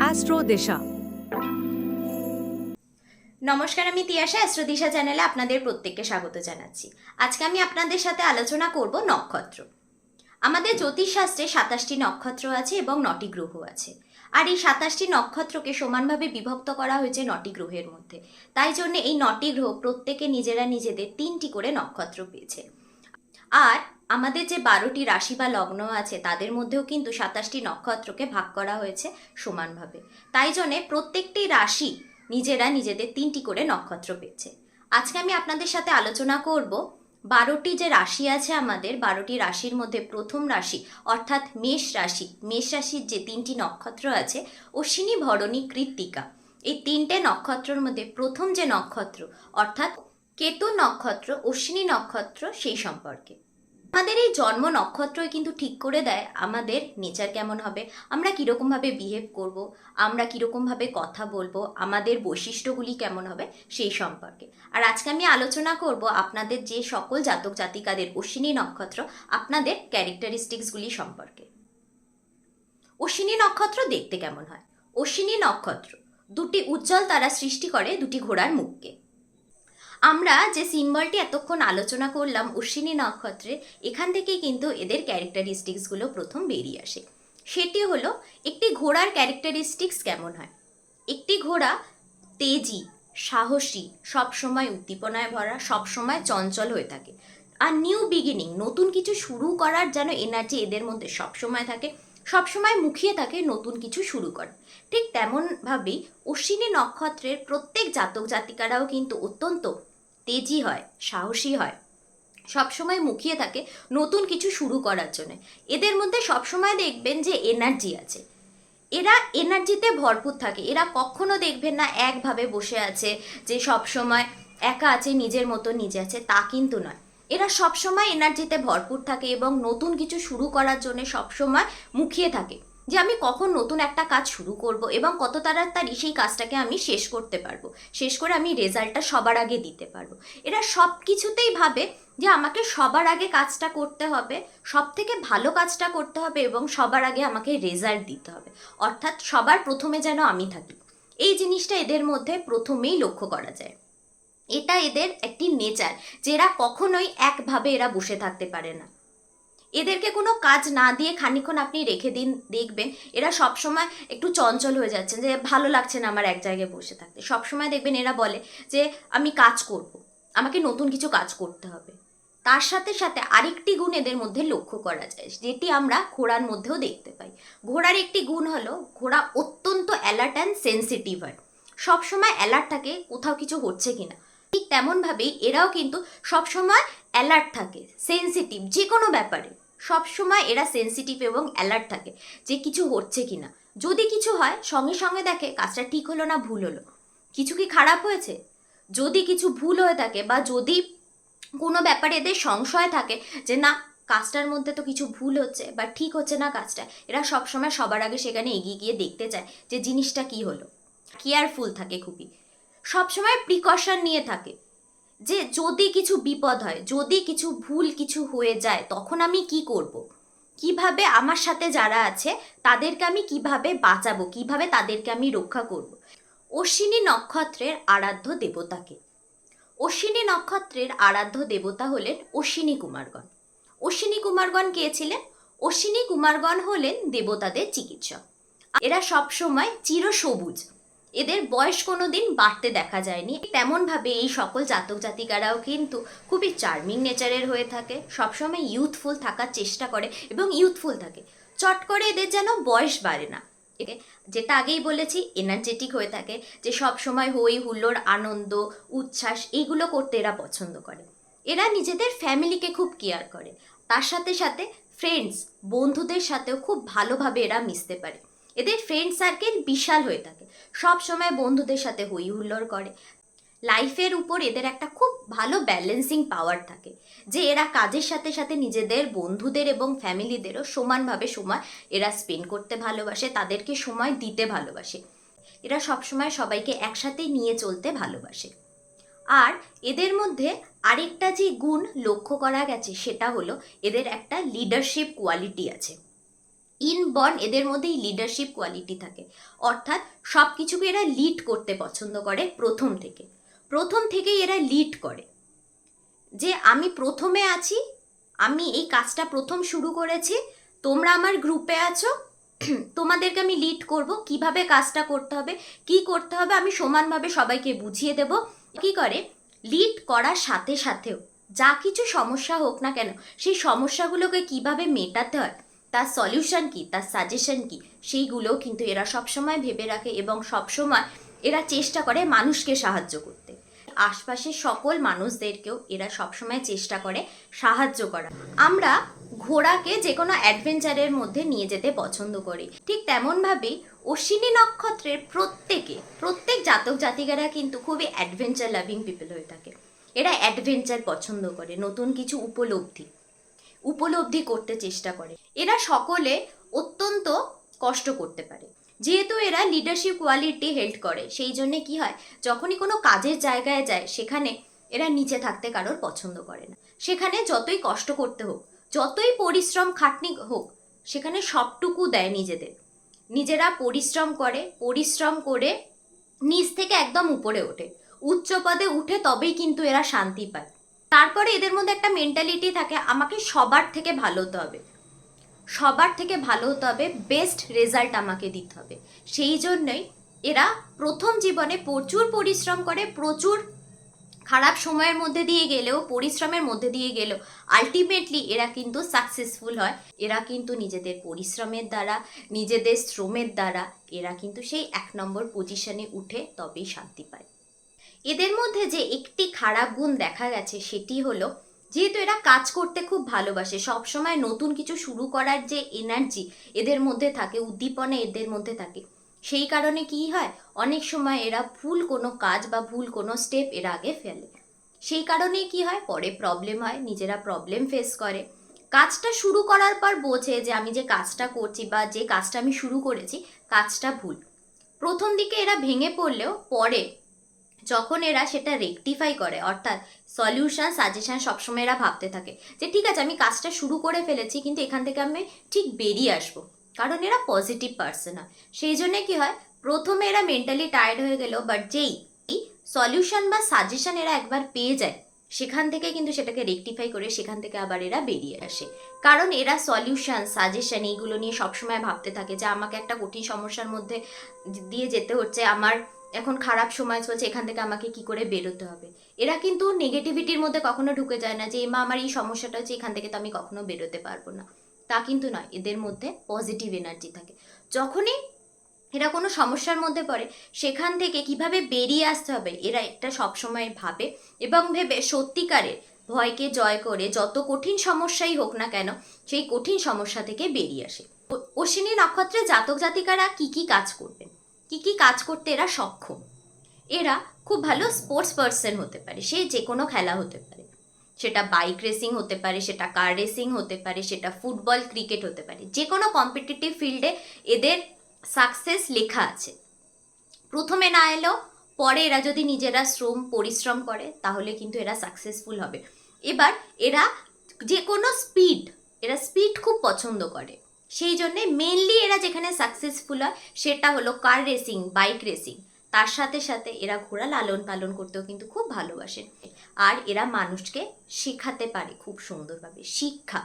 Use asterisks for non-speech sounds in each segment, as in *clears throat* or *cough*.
Astro দিশা নমস্কার, আমি তিয়াশা অ্যাস্ট্রোদিশা চ্যানেলে আপনাদের প্রত্যেককে স্বাগত জানাচ্ছি। আজকে আমি আপনাদের সাথে আলোচনা করব নক্ষত্র। আমাদের জ্যোতিষশাস্ত্রে সাতাশটি নক্ষত্র আছে এবং নটি গ্রহ আছে। আর এই সাতাশটি নক্ষত্রকে সমানভাবে বিভক্ত করা হয়েছে নটি গ্রহের মধ্যে। তাই জন্য এই নটি গ্রহ প্রত্যেকে নিজেরা নিজেদের তিনটি করে নক্ষত্র পেয়েছে। আর আমাদের যে বারোটি রাশি বা লগ্ন আছে, তাদের মধ্যেও কিন্তু সাতাশটি নক্ষত্রকে ভাগ করা হয়েছে সমানভাবে। তাই জন্যে প্রত্যেকটি রাশি নিজেরা নিজেদের তিনটি করে নক্ষত্র পেয়েছে। আজকে আমি আপনাদের সাথে আলোচনা করব বারোটি যে রাশি আছে আমাদের, বারোটি রাশির মধ্যে প্রথম রাশি অর্থাৎ মেষ রাশি। মেষ রাশির যে তিনটি নক্ষত্র আছে, অশ্বিনী, ভরণী, কৃত্তিকা। এই তিনটে নক্ষত্রের মধ্যে প্রথম যে নক্ষত্র অর্থাৎ কেতু নক্ষত্র, অশ্বিনী নক্ষত্র সেই সম্পর্কে। আমাদের এই জন্ম নক্ষত্রই কিন্তু ঠিক করে দেয় আমাদের নেচার কেমন হবে, আমরা কীরকমভাবে বিহেভ করব, আমরা কীরকমভাবে কথা বলব, আমাদের বৈশিষ্ট্যগুলি কেমন হবে সেই সম্পর্কে। আর আজকে আমি আলোচনা করব আপনাদের যে সকল জাতক জাতিকাদের অশ্বিনী নক্ষত্র, আপনাদের ক্যারেক্টারিস্টিক্সগুলি সম্পর্কে। অশ্বিনী নক্ষত্র দেখতে কেমন হয়? অশ্বিনী নক্ষত্র, দুটি উজ্জ্বল তারা সৃষ্টি করে, দুটি ঘোড়ার মুখকে। আমরা যে সিম্বলটি এতক্ষণ আলোচনা করলাম অশ্বিনী নক্ষত্রে, এখান থেকেই কিন্তু এদের ক্যারেক্টারিস্টিক্সগুলো প্রথম বেরিয়ে আসে। সেটি হলো, একটি ঘোড়ার ক্যারেক্টারিস্টিক্স কেমন হয়? একটি ঘোড়া তেজি, সাহসী, সবসময় উদ্দীপনায় ভরা, সবসময় চঞ্চল হয়ে থাকে। আর নিউ বিগিনিং নতুন কিছু শুরু করার যেন এনার্জি এদের মধ্যে সবসময় থাকে, সবসময় মুখিয়ে থাকে, নতুন কিছু শুরু করা। ঠিক তেমনভাবেই অশ্বিনী নক্ষত্রের প্রত্যেক জাতক জাতিকারাও কিন্তু অত্যন্ত তেজি হয়, সাহসী হয়। সবসময় মুখিয়ে থাকে নতুন কিছু শুরু করার জন্য। এদের মধ্যে সবসময় দেখবেন যে এনার্জি আছে। এরা এনার্জিতে ভরপুর থাকে। এরা কখনো দেখবেন না একভাবে বসে আছে, যে সব সময় একা আছে, নিজের মতো নিজে আছে, তা কিন্তু নয়। এরা সবসময় এনার্জিতে ভরপুর থাকে এবং নতুন কিছু শুরু করার জন্য সবসময় মুখিয়ে থাকে। যে আমি কখন নতুন একটা কাজ শুরু করব এবং কত তাড়াতাড়ি সেই কাজটাকে আমি শেষ করতে পারব। শেষ করে আমি রেজাল্টটা সবার আগে দিতে পারব। এরা সব কিছুতেই ভাবে যে আমাকে সবার আগে কাজটা করতে হবে সব থেকে ভালো কাজটা করতে হবে এবং সবার আগে আমাকে রেজাল্ট দিতে হবে। অর্থাৎ সবার প্রথমে যেন আমি থাকি। এই জিনিসটা এদের মধ্যে প্রথমেই লক্ষ্য করা যায়। এটা এদের একটি নেচার যে এরা কখনোই একভাবে এরা বসে থাকতে পারে না। এদেরকে কোনো কাজ না দিয়ে খানিক্ষণ আপনি রেখে দিন, দেখবেন। এরা সবসময় একটু চঞ্চল হয়ে যাচ্ছেন যে, ভালো লাগছে না আমার এক জায়গায় বসে থাকতে। সবসময় দেখবেন এরা বলে যে, আমি কাজ করব। আমাকে নতুন কিছু কাজ করতে হবে। তার সাথে সাথে আরেকটি গুণ এদের মধ্যে লক্ষ্য করা যায়, যেটি আমরা ঘোড়ার মধ্যেও দেখতে পাই। ঘোড়ার একটি গুণ হলো, ঘোড়া অত্যন্ত অ্যালার্ট অ্যান্ড সেন্সিটিভ হয়। সবসময় অ্যালার্ট থাকে, কোথাও কিছু হচ্ছে কিনা। ঠিক তেমনভাবেই এরাও কিন্তু সবসময় অ্যালার্ট থাকে সেন্সিটিভ যে কোনো ব্যাপারে। সবসময় এরা সেন্সিটিভ এবং অ্যালার্ট থাকে যে কিছু হচ্ছে কিনা। যদি কিছু হয়, সঙ্গে সঙ্গে দেখে কাজটা ঠিক হলো না, ভুল হলো। কিছু কি খারাপ হয়েছে? যদি কিছু ভুল হয়ে থাকে বা যদি কোনো ব্যাপারে এদের সংশয় থাকে যে না, কাজটার মধ্যে তো কিছু ভুল হচ্ছে বা ঠিক হচ্ছে না কাজটা, এরা সবসময় সবার আগে সেখানে এগিয়ে গিয়ে দেখতে চায় যে জিনিসটা কি হলো। কেয়ারফুল থাকে খুবই। সবসময় প্রিকশন নিয়ে থাকে। যে যদি কিছু বিপদ হয়, যদি কিছু ভুল কিছু হয়ে যায়, তখন আমি কি করব। কীভাবে আমার সাথে যারা আছে, তাদেরকে আমি কীভাবে বাঁচাবো? কীভাবে তাদেরকে আমি রক্ষা করব। অশ্বিনী নক্ষত্রের আরাধ্য দেবতাকে। অশ্বিনী নক্ষত্রের আরাধ্য দেবতা হলেন অশ্বিনী কুমারগণ। অশ্বিনী কুমারগণ কে ছিলেন? অশ্বিনী কুমারগণ হলেন দেবতাদের চিকিৎসক। এরা সবসময় চিরসবুজ। এদের বয়স কোনো দিন বাড়তে দেখা যায়নি। তেমনভাবে এই সকল জাতক জাতিকারাও কিন্তু খুবই চার্মিং নেচারের হয়ে থাকে। সবসময় ইউথফুল থাকার চেষ্টা করে এবং ইউথফুল থাকে। চট করে এদের যেন বয়স বাড়ে না। যেটা আগেই বলেছি এনার্জেটিক হয়ে থাকে, যে সব সময় হই হুল্লোড়, আনন্দ, উচ্ছ্বাস এইগুলো করতে এরা পছন্দ করে। এরা নিজেদের ফ্যামিলিকে খুব কেয়ার করে। তার সাথে সাথে ফ্রেন্ডস বন্ধুদের সাথেও খুব ভালোভাবে এরা মিশতে পারে। এদের ফ্রেন্ড সার্কেল বিশাল হয়ে থাকে। সব সময় বন্ধুদের সাথে হই হুল্লোড় করে লাইফের উপর এদের একটা খুব ভালো ব্যালেন্সিং পাওয়ার থাকে। যে এরা কাজের সাথে সাথে নিজেদের, বন্ধুদের এবং ফ্যামিলিদেরও সমানভাবে সময় এরা স্পেন্ড করতে ভালোবাসে, তাদেরকে সময় দিতে ভালোবাসে। এরা সবসময় সবাইকে একসাথে নিয়ে চলতে ভালোবাসে। আর এদের মধ্যে আরেকটা যে গুণ লক্ষ্য করা গেছে, সেটা হলো এদের একটা লিডারশিপ কোয়ালিটি আছে। ইনবর্ন এদের মধ্যেই লিডারশিপ কোয়ালিটি থাকে। অর্থাৎ সব কিছুকে এরা লিড করতে পছন্দ করে প্রথম থেকে। প্রথম থেকেই এরা লিড করে। যে আমি প্রথমে আছি, আমি এই কাজটা প্রথম শুরু করেছি, তোমরা আমার গ্রুপে আছো, *clears throat* তোমাদেরকে আমি লিড করব, কীভাবে কাজটা করতে হবে, কি করতে হবে, আমি সমানভাবে সবাইকে বুঝিয়ে দেব। কি করে? লিড করার সাথে সাথেও, যা কিছু সমস্যা হোক না কেন, সেই সমস্যাগুলোকে কীভাবে মেটাতে হয় তার সলিউশন কি, তার সাজেশন কি, সেইগুলোও কিন্তু এরা সবসময় ভেবে রাখে এবং সবসময় এরা চেষ্টা করে মানুষকে সাহায্য করতে। আশপাশের সকল মানুষদেরকেও এরা সবসময় চেষ্টা করে সাহায্য করা। আমরা ঘোড়াকে যে কোনো অ্যাডভেঞ্চারের মধ্যে নিয়ে যেতে পছন্দ করি। ঠিক তেমনভাবেই অশ্বিনী নক্ষত্রের প্রত্যেকে, প্রত্যেক জাতক জাতিকারা কিন্তু খুবই অ্যাডভেঞ্চার লাভিং পিপল হয়ে থাকে। এরা অ্যাডভেঞ্চার পছন্দ করে, নতুন কিছু উপলব্ধি। উপলব্ধি করতে চেষ্টা করে। এরা সকলে অত্যন্ত কষ্ট করতে পারে। যেহেতু এরা লিডারশিপ কোয়ালিটি হেল্ড করে, সেই জন্যে কি হয়, যখনই কোনো কাজের জায়গায় যায়, সেখানে এরা নিচে থাকতে কারোর পছন্দ করে না। সেখানে যতই কষ্ট করতে হোক, যতই পরিশ্রম খাটনি হোক, সেখানে সবটুকু দেয় নিজেদের। নিজেরা পরিশ্রম করে পরিশ্রম করে নিচ থেকে একদম উপরে ওঠে। উচ্চ পদে উঠে তবেই কিন্তু এরা শান্তি পায়। তারপরে এদের মধ্যে একটা মেন্টালিটি থাকে, আমাকে সবার থেকে ভালো হতে হবে। সবার থেকে ভালো হতে হবে বেস্ট রেজাল্ট আমাকে দিতে হবে। সেই জন্যই এরা প্রথম জীবনে প্রচুর পরিশ্রম করে, প্রচুর খারাপ সময়ের মধ্যে দিয়ে গেলেও, পরিশ্রমের মধ্যে দিয়ে গেলেও আলটিমেটলি এরা কিন্তু সাকসেসফুল হয়। এরা কিন্তু নিজেদের পরিশ্রমের দ্বারা, নিজেদের শ্রমের দ্বারা, এরা কিন্তু সেই এক নম্বর পজিশনে উঠে তবেই শান্তি পায়। এদের মধ্যে যে একটি খারাপ গুণ দেখা গেছে সেটি হলো, যেহেতু এরা কাজ করতে খুব ভালোবাসে, সবসময় নতুন কিছু শুরু করার যে এনার্জি এদের মধ্যে থাকে, উদ্দীপনা এদের মধ্যে থাকে, সেই কারণে কি হয়, অনেক সময় এরা ভুল কোনো কাজ বা ভুল কোনো স্টেপ এরা আগে ফেলে। সেই কারণে কি হয়, পরে প্রবলেম হয়, নিজেরা প্রবলেম ফেস করে। কাজটা শুরু করার পর বোঝে যে আমি যে কাজটা করছি বা যে কাজটা আমি শুরু করেছি, কাজটা ভুল। প্রথম দিকে এরা ভেঙে পড়লেও পরে যখন এরা সেটা রেকটিফাই করে, অর্থাৎ সলিউশন সাজেশন সবসময় এরা ভাবতে থাকে যে, ঠিক আছে, আমি কাজটা শুরু করে ফেলেছি, কিন্তু এখান থেকে আমি ঠিক বেরিয়ে আসব। কারণ এরা পজিটিভ পার্সন হয়। সেই জন্যে কি হয়, প্রথমে এরা মেন্টালি টায়ার্ড হয়ে গেল বাট যেই সলিউশন বা সাজেশন এরা একবার পেয়ে যায়, সেখান থেকে কিন্তু সেটাকে রেকটিফাই করে সেখান থেকে আবার এরা বেরিয়ে আসে। কারণ এরা সলিউশন সাজেশন এইগুলো নিয়ে সবসময় ভাবতে থাকে যে, আমাকে একটা কঠিন সমস্যার মধ্যে দিয়ে যেতে হচ্ছে, আমার এখন খারাপ সময় চলছে, এখান থেকে আমাকে কি করে বেরোতে হবে? এরা কিন্তু নেগেটিভিটির মধ্যে কখনো ঢুকে যায় না যে, মা, আমার এই সমস্যাটা হচ্ছে, এখান থেকে তো আমি কখনো বেরোতে পারব না। তা কিন্তু নয়, এদের মধ্যে পজিটিভ এনার্জি থাকে। যখনই এরা কোনো সমস্যার মধ্যে পড়ে, সেখান থেকে কীভাবে বেরিয়ে আসতে হবে, এরা একটা সবসময় ভাবে এবং ভেবে সত্যিকারের ভয়কে জয় করে যত কঠিন সমস্যাই হোক না কেন, সেই কঠিন সমস্যা থেকে বেরিয়ে আসে। অশ্বিনী নক্ষত্রে জাতক জাতিকারা কি কি কাজ করবেন কি কি কাজ করতে এরা সক্ষম? এরা খুব ভালো স্পোর্টস পার্সন হতে পারে, সে যে কোনো খেলা হতে পারে। সেটা বাইক রেসিং হতে পারে, সেটা কার রেসিং হতে পারে, সেটা ফুটবল ক্রিকেট হতে পারে। যে কোনো কম্পিটিটিভ ফিল্ডে এদের সাকসেস লেখা আছে। প্রথমে না এলেও পরে এরা যদি নিজেরা শ্রম, পরিশ্রম করে, তাহলে কিন্তু এরা সাকসেসফুল হবে। এবার এরা যে কোনো স্পিড এরা স্পিড খুব পছন্দ করে। সেই জন্যে মেনলি এরা যেখানে সাকসেসফুল হয়, সেটা হলো কার রেসিং বাইক রেসিং তার সাথে সাথে এরা ঘোড়া লালন পালন করতেও কিন্তু খুব ভালোবাসেন আর এরা মানুষকে শেখাতে পারে খুব সুন্দরভাবে, শিক্ষা।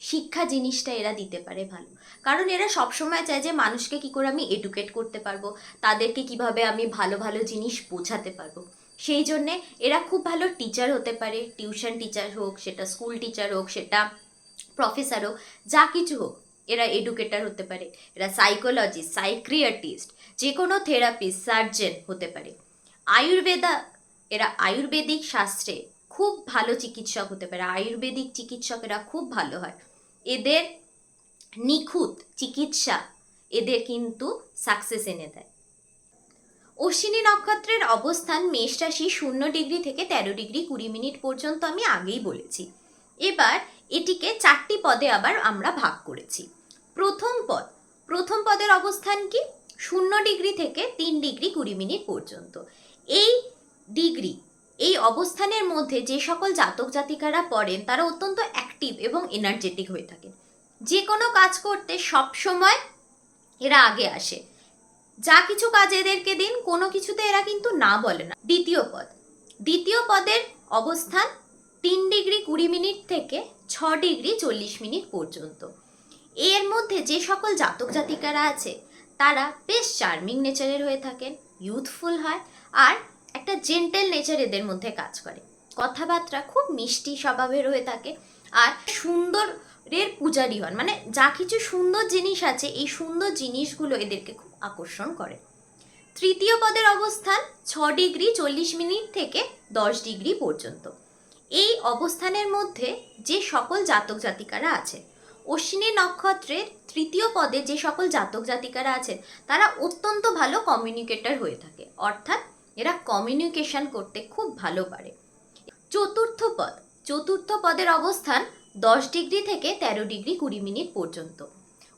শিক্ষা জিনিসটা এরা দিতে পারে ভালো। কারণ এরা সবসময় চায় যে মানুষকে কি করে আমি এডুকেট করতে পারব, তাদেরকে কীভাবে আমি ভালো ভালো জিনিস বোঝাতে পারব। সেই জন্যে এরা খুব ভালো টিচার হতে পারে টিউশন টিচার হোক, সেটা স্কুল টিচার হোক, সেটা প্রফেসর হোক, যা কিছু হোক। এরা এডুকেটার হতে পারে, এরা সাইকোলজিস্ট সাইক্রিয়াটিস্ট যে কোনো থেরাপিস্ট সার্জন হতে পারে। আয়ুর্বেদা, এরা আয়ুর্বেদিক শাস্ত্রে খুব ভালো চিকিৎসক হতে পারে, আয়ুর্বেদিক চিকিৎসকেরা খুব ভালো হয়। এদের নিখুঁত চিকিৎসা এদের কিন্তু সাকসেস এনে দেয়। অশ্বিনী নক্ষত্রের অবস্থান মেষ রাশি শূন্য ডিগ্রি থেকে তেরো ডিগ্রি কুড়ি মিনিট পর্যন্ত আমি আগেই বলেছি। এবার এটিকে চারটি পদে আবার আমরা ভাগ করেছি। প্রথম পদ। প্রথম পদের অবস্থান কি? শূন্য ডিগ্রি থেকে তিন ডিগ্রি কুড়ি মিনিট পর্যন্ত। এই ডিগ্রি, এই অবস্থানের মধ্যে যে সকল জাতক জাতিকারা পড়েন, তারা অত্যন্ত অ্যাক্টিভ এবং এনার্জেটিক হয়ে থাকেন। যে কোনো কাজ করতে সব সময় এরা আগে আসে। যা কিছু কাজ এদেরকে দিন, কোনো কিছুতে এরা কিন্তু না বলে না। দ্বিতীয় পদ। দ্বিতীয় পদের অবস্থান তিন ডিগ্রি কুড়ি মিনিট থেকে ছ ডিগ্রি চল্লিশ মিনিট পর্যন্ত। এর মধ্যে যে সকল জাতক জাতিকারা আছে, তারা বেশ চার্মিং নেচারের হয়ে থাকেন ইউথফুল হয় আর একটা জেন্টেল নেচার এদের মধ্যে কাজ করে। কথাবার্তা খুব মিষ্টি স্বভাবের হয়ে থাকে আর সুন্দরের পূজারি হন। মানে যা কিছু সুন্দর জিনিস আছে, এই সুন্দর জিনিসগুলো এদেরকে খুব আকর্ষণ করে। তৃতীয় পদের অবস্থান ছ ডিগ্রি চল্লিশ মিনিট থেকে দশ ডিগ্রি পর্যন্ত। এই অবস্থানের মধ্যে যে সকল জাতক জাতিকারা আছে অশ্বিনী নক্ষত্রের তৃতীয় পদে যে সকল জাতক জাতিকারা আছেন তারা অত্যন্ত ভালো কমিউনিকেটর হয়ে থাকে। অর্থাৎ এরা কমিউনিকেশন করতে খুব ভালো পারে। চতুর্থ পদ। চতুর্থ পদের অবস্থান দশ ডিগ্রি থেকে তেরো ডিগ্রি কুড়ি মিনিট পর্যন্ত।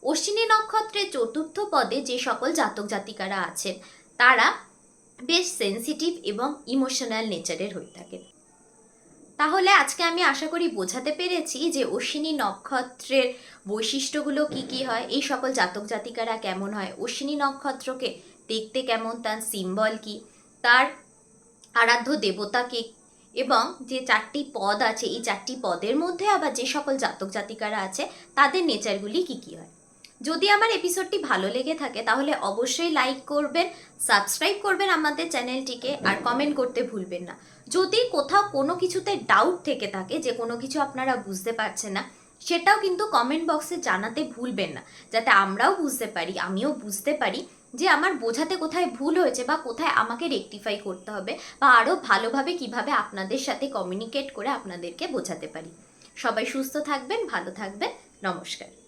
অশ্বিনী নক্ষত্রের চতুর্থ পদে যে সকল জাতক জাতিকারা আছেন, তারা বেশ সেন্সিটিভ এবং ইমোশনাল নেচারের হয়ে থাকেন। তাহলে আজকে আমি আশা করি বোঝাতে পেরেছি যে অশ্বিনী নক্ষত্রের বৈশিষ্ট্যগুলো কি কি হয়, এই সকল জাতক জাতিকারা কেমন হয়, অশ্বিনী নক্ষত্রকে দেখতে কেমন, তার সিম্বল কি, তার আরাধ্য দেবতাকে এবং যে চারটি পদ আছে, এই চারটি পদের মধ্যে আবার যে সকল জাতক জাতিকারা আছে, তাদের নেচারগুলি কি কি হয়? যদি আমার এপিসোডটি ভালো লেগে থাকে, তাহলে অবশ্যই লাইক করবেন সাবস্ক্রাইব করবেন আমাদের চ্যানেলটিকে আর কমেন্ট করতে ভুলবেন না। যদি কোথাও কোনো কিছুতে ডাউট থেকে থাকে, যে কোনো কিছু আপনারা বুঝতে পারছেন না, সেটাও কিন্তু কমেন্ট বক্সে জানাতে ভুলবেন না, যাতে আমরাও বুঝতে পারি, আমিও বুঝতে পারি যে আমার বোঝাতে কোথায় ভুল হয়েছে বা কোথায় আমাকে রেকটিফাই করতে হবে বা আরও ভালোভাবে কীভাবে আপনাদের সাথে কমিউনিকেট করে আপনাদেরকে বোঝাতে পারি। সবাই সুস্থ থাকবেন, ভালো থাকবেন, নমস্কার।